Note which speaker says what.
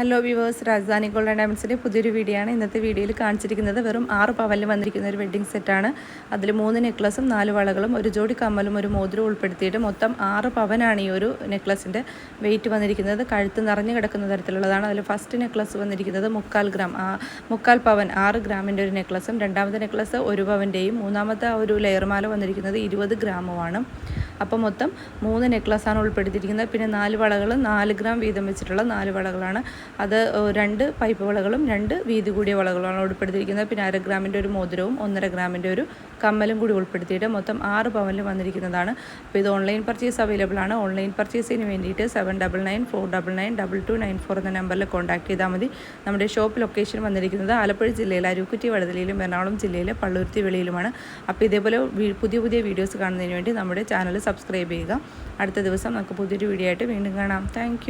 Speaker 1: Hello viewers Rajadhani golden ഡയമണ്ട്സിന്റെ പുതിയൊരു video ആണ്. ഇന്നത്തെ വീഡിയോയിൽ കാണിച്ചിരിക്കുന്നത് വെറും ആറ് പവലിൽ വന്നിരിക്കുന്ന ഒരു വെഡ്ഡിംഗ് സെറ്റാണ് അതിൽ മൂന്ന് നെക്ലസും നാല് വളകളും ഒരു ജോഡി കമ്മലും ഒരു മോതിരവും ഉൾപ്പെടുത്തിയിട്ട് മൊത്തം ആറ് പവനാണ് ഈ ഒരു നെക്ലസിന്റെ വെയിറ്റ് വന്നിരിക്കുന്നത്. കഴുത്ത് നിറഞ്ഞു കിടക്കുന്ന തരത്തിലുള്ളതാണ്. അതിൽ ഫസ്റ്റ് നെക്ലസ് വന്നിരിക്കുന്നത് മുക്കാൽ ഗ്രാം മുക്കാൽ പവൻ ആറ് ഗ്രാമിന്റെ ഒരു നെക്ലസും രണ്ടാമത്തെ നെക്ലസ് ഒരു പവന്റെയും മൂന്നാമത്തെ ഒരു ലെയർമാല വന്നിരിക്കുന്നത് ഇരുപത് ഗ്രാമുമാണ് അപ്പോൾ മൊത്തം മൂന്ന് നെക്ലസ്സാണ് ഉൾപ്പെടുത്തിയിരിക്കുന്നത്. പിന്നെ നാല് വളകൾ നാല് ഗ്രാം വീതം വെച്ചിട്ടുള്ള നാല് വളകളാണ്. അത് രണ്ട് പൈപ്പ് വളകളും രണ്ട് വീതി കൂടിയ വളകളുമാണ് ഉൾപ്പെടുത്തിയിരിക്കുന്നത്. പിന്നെ അര ഗ്രാമിന്റെ ഒരു മോതിരവും ഒന്നര ഗ്രാമിന്റെ ഒരു കമ്മലും കൂടി ഉൾപ്പെടുത്തിയിട്ട് മൊത്തം ആറ് പവനിൽ വന്നിരിക്കുന്നതാണ്. അപ്പോൾ ഇത് ഓൺലൈൻ പർച്ചേസ് അവൈലബിൾ ആണ്. ഓൺലൈൻ പർച്ചേസിന് വേണ്ടിയിട്ട് seven double nine four double nine double two nine four എന്ന നമ്പറിൽ കോൺടാക്ട് ചെയ്താൽ മതി. നമ്മുടെ ഷോപ്പ് ലൊക്കേഷൻ വന്നിരിക്കുന്നത് ആലപ്പുഴ ജില്ലയിലെ അരുക്കുറ്റി വടതലയിലും എറണാകുളം ജില്ലയിലെ പള്ളുരുത്തി വെളിയിലുമാണ്. അപ്പോൾ ഇതേപോലെ പുതിയ പുതിയ വീഡിയോസ് കാണുന്നതിന് വേണ്ടി നമ്മുടെ ചാനൽ സബ്സ്ക്രൈബ് ചെയ്യുക. അടുത്ത ദിവസം നമുക്ക് പുതിയൊരു വീഡിയോ ആയിട്ട് വീണ്ടും കാണാം. താങ്ക്